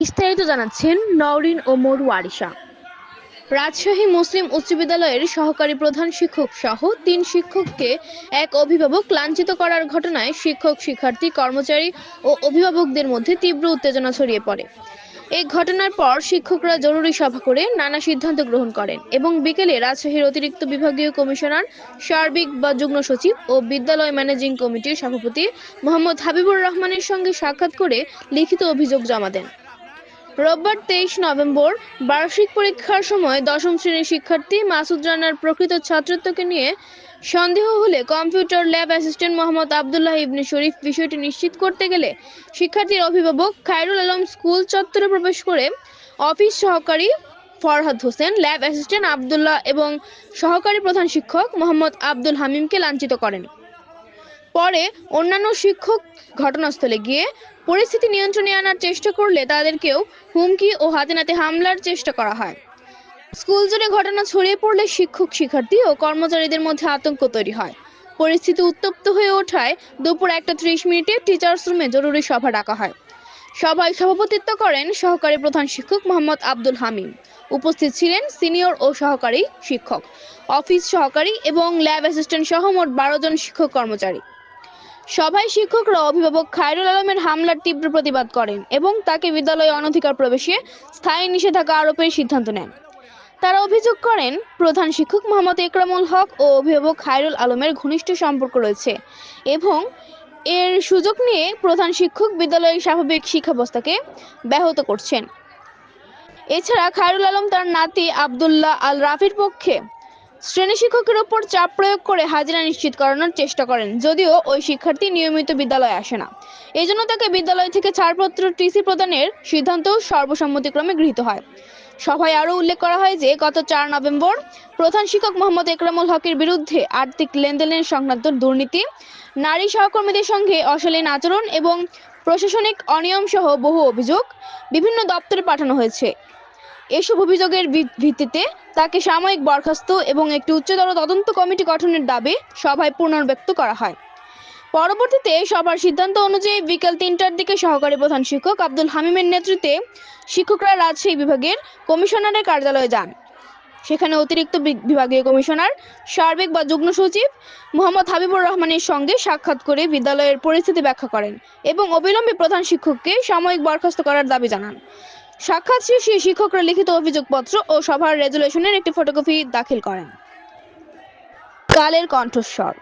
বিস্তারিত জানাচ্ছেন নওরিন ও মরু আরিশা রাজশাহী মুসলিম উচ্চ বিদ্যালয়ের সহকারী প্রধান শিক্ষক সহ তিন শিক্ষককে এক অভিভাবক লাঞ্ছিত করার ঘটনায় শিক্ষক, শিক্ষার্থী, কর্মচারী ও অভিভাবকদের মধ্যে তীব্র উত্তেজনা ছড়িয়ে পড়ে। এই ঘটনার পর শিক্ষকরা জরুরি সভা করে নানা সিদ্ধান্ত গ্রহণ করেন এবং বিকেলে রাজশাহীর অতিরিক্ত বিভাগীয় কমিশনার, সার্বিক বা যুগ্ম সচিব ও বিদ্যালয় ম্যানেজিং কমিটির সভাপতি মোহাম্মদ হাবিবুর রহমানের সঙ্গে সাক্ষাৎ করে লিখিত অভিযোগ জমা দেন। রোববার তেইশ নভেম্বর বার্ষিক পরীক্ষার সময় দশম শ্রেণির শিক্ষার্থী মাসুদ রানার প্রকৃত ছাত্রত্বকে নিয়ে সন্দেহ হলে computer lab assistant Mohammad Abdullah Ibne Sharif বিষয়টি নিশ্চিত করতে গেলে শিক্ষার্থীর অভিভাবক খায়রুল আলম স্কুল চত্বরে প্রবেশ করে অফিস সহকারী ফরহাদ হোসেন, ল্যাব অ্যাসিস্ট্যান্ট আবদুল্লাহ এবং সহকারী প্রধান শিক্ষক মোহাম্মদ আব্দুল হামিমকে লাঞ্ছিত করেন। পরে অন্যান্য শিক্ষক ঘটনাস্থলে গিয়ে পরিস্থিতি নিয়ন্ত্রণে আনার চেষ্টা করলে তাদেরকেও হুমকি ও হাতে নাতে হামলার চেষ্টা করা হয়। স্কুল জুড়ে ঘটনা ছড়িয়ে পড়লে শিক্ষক, শিক্ষার্থী ও কর্মচারীদের মধ্যে আতঙ্ক তৈরি হয়। পরিস্থিতি উত্তপ্ত হয়ে ওঠায় দুপুর একটা ত্রিশ মিনিটে টিচার্স রুমে জরুরি সভা ডাকা হয়। সভায় সভাপতিত্ব করেন সহকারী প্রধান শিক্ষক মোহাম্মদ আব্দুল হামিম। উপস্থিত ছিলেন সিনিয়র ও সহকারী শিক্ষক, অফিস সহকারী এবং ল্যাব অ্যাসিস্ট্যান্ট সহ মোট বারো জন শিক্ষক কর্মচারী। সভায় শিক্ষকরা অভিভাবক খায়রুল আলমের হামলার তীব্র প্রতিবাদ করেন এবং তাকে বিদ্যালয়ে অনধিকার প্রবেশে স্থায়ী নিষেধাজ্ঞা আরোপের সিদ্ধান্ত নেন। তারা অভিযোগ করেন, প্রধান শিক্ষক মোহাম্মদ একরামুল হক ও অভিভাবক খায়রুল আলমের ঘনিষ্ঠ সম্পর্ক রয়েছে এবং এর সুযোগ নিয়ে প্রধান শিক্ষক বিদ্যালয়ের স্বাভাবিক শিক্ষাব্যবস্থাকে ব্যাহত করছেন। এছাড়া খায়রুল আলম তার নাতি আবদুল্লাহ আল রাফির পক্ষে শ্রেণি শিক্ষকের ওপর চাপ প্রয়োগ করে হাজিরা নিশ্চিত করানোর চেষ্টা করেন, যদিও ওই শিক্ষার্থী নিয়মিত বিদ্যালয়ে আসে না। এই জন্য তাকে বিদ্যালয় থেকে ছাড়পত্র টিসি প্রদানের সিদ্ধান্ত সর্বসম্মতিক্রমে গৃহীত হয়। সভায় আরও উল্লেখ করা হয় যে, গত চার নভেম্বর প্রধান শিক্ষক মোহাম্মদ একরামুল হকের বিরুদ্ধে আর্থিক লেনদেনের সংক্রান্ত দুর্নীতি, নারী সহকর্মীদের সঙ্গে অশালীন আচরণ এবং প্রশাসনিক অনিয়ম সহ বহু অভিযোগ বিভিন্ন দপ্তরে পাঠানো হয়েছে। এসব অভিযোগের ভিত্তিতে তাকে সাময়িক বরখাস্ত এবং একটি উচ্চতর তদন্ত কমিটি গঠনের দাবি সভায় পুনর্ব্যক্ত করা হয়। পরবর্তীতে সবার সিদ্ধান্ত অনুযায়ী বিকেল তিনটার দিকে সহকারী প্রধান শিক্ষক আব্দুল হামিমের নেতৃত্বে শিক্ষকরা রাজশাহী বিভাগের কমিশনারের কার্যালয়ে যান। সেখানে অতিরিক্ত বিভাগীয় কমিশনার, সার্বিক বা যুগ্ম সচিব মোহাম্মদ হাবিবুর রহমানের সঙ্গে সাক্ষাৎ করে বিদ্যালয়ের পরিস্থিতি ব্যাখ্যা করেন এবং অবিলম্বে প্রধান শিক্ষককে সাময়িক বরখাস্ত করার দাবি জানান। সাক্ষাৎ শেষে শিক্ষকরা লিখিত অভিযোগপত্র ও সভার রেজুলেশনের একটি ফটোকপি দাখিল করেন। কালের কণ্ঠস্বর।